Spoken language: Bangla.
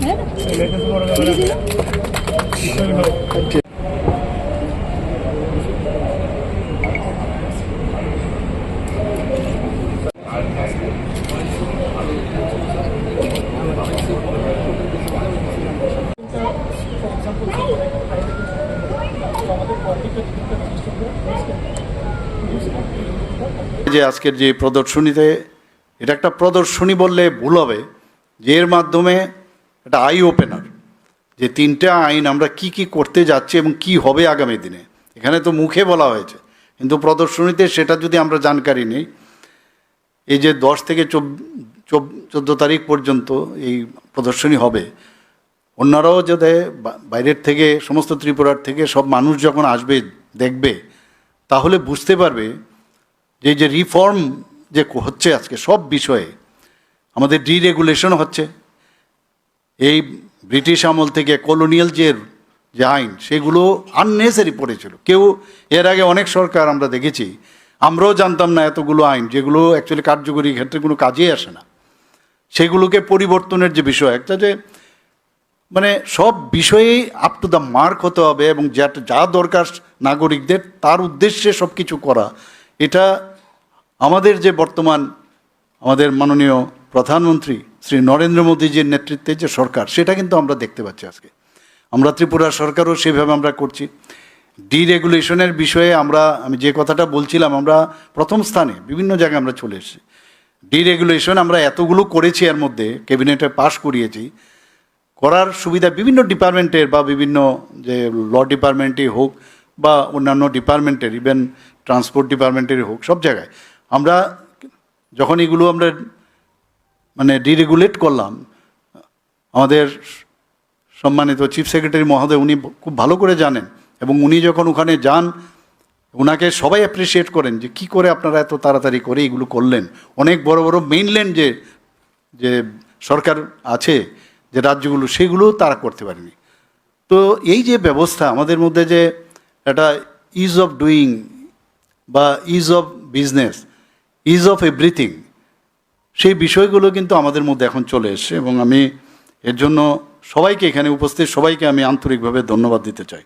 네? Thank you. যে আজকের যে প্রদর্শনীতে, এটা একটা প্রদর্শনী বললে ভুল হবে, যে এর মাধ্যমে একটা আই ওপেনার যে তিনটা আইন আমরা কি কি করতে যাচ্ছি এবং কি হবে আগামী দিনে। এখানে তো মুখে বলা হয়েছে, কিন্তু প্রদর্শনীতে সেটা যদি আমরা জানকারি নেই, এই যে দশ থেকে চোদ্দ তারিখ পর্যন্ত এই প্রদর্শনী হবে, অন্যরাও যাতে বাইরের থেকে, সমস্ত ত্রিপুরার থেকে সব মানুষ যখন আসবে, দেখবে, তাহলে বুঝতে পারবে যে যে রিফর্ম যে হচ্ছে আজকে সব বিষয়ে আমাদের ডিরেগুলেশন হচ্ছে। এই ব্রিটিশ আমল থেকে কলোনিয়াল যে যে আইন, সেগুলো আননেসারি পড়েছিল। কেউ এর আগে অনেক সরকার আমরা দেখেছি, আমরাও জানতাম না এতগুলো আইন, যেগুলো অ্যাকচুয়ালি কার্যকরী ক্ষেত্রে কোনো কাজেই আসে না। সেগুলোকে পরিবর্তনের যে বিষয়, একটা যে মানে সব বিষয়েই আপ টু দ্য মার্ক হতে হবে এবং যা যা দরকার নাগরিকদের, তার উদ্দেশ্যে সব কিছু করা, এটা আমাদের যে বর্তমান আমাদের মাননীয় প্রধানমন্ত্রী শ্রী নরেন্দ্র মোদীজির নেতৃত্বে যে সরকার, সেটা কিন্তু আমরা দেখতে পাচ্ছি আজকে। আমরা ত্রিপুরা সরকারও সেভাবে আমরা করছি। ডিরেগুলেশনের বিষয়ে আমরা, আমি যে কথাটা বলছিলাম, আমরা প্রথম স্থানে বিভিন্ন জায়গায় আমরা চলে এসেছি। ডিরেগুলেশন আমরা এতগুলো করেছি এর মধ্যে, ক্যাবিনেটে পাশ করিয়েছি। করার সুবিধা বিভিন্ন ডিপার্টমেন্টের বা বিভিন্ন যে ল ডিপার্টমেন্টই হোক বা অন্যান্য ডিপার্টমেন্টের, ইভেন ট্রান্সপোর্ট ডিপার্টমেন্টের হোক, সব জায়গায়। আমরা যখন এগুলো আমরা মানে ডিরেগুলেট করলাম, আমাদের সম্মানিত চিফ সেক্রেটারি মহোদয় উনি খুব ভালো করে জানেন এবং উনি যখন ওখানে যান ওনাকে সবাই অ্যাপ্রিসিয়েট করেন যে কি করে আপনারা এত তাড়াতাড়ি করে এগুলো করলেন। অনেক বড় বড় মেইনল্যান্ড যে যে সরকার আছে, যে রাজ্যগুলো সেগুলো তারা করতে পারেনি। তো এই যে ব্যবস্থা আমাদের মধ্যে যে একটা ইজ অফ ডুইং বা ease of business ease of everything সেই বিষয়গুলো কিন্তু আমাদের মধ্যে এখন চলে এসছে এবং আমি এর জন্য সবাইকে এখানে উপস্থিত, সবাইকে আমি আন্তরিকভাবে ধন্যবাদ দিতে চাই।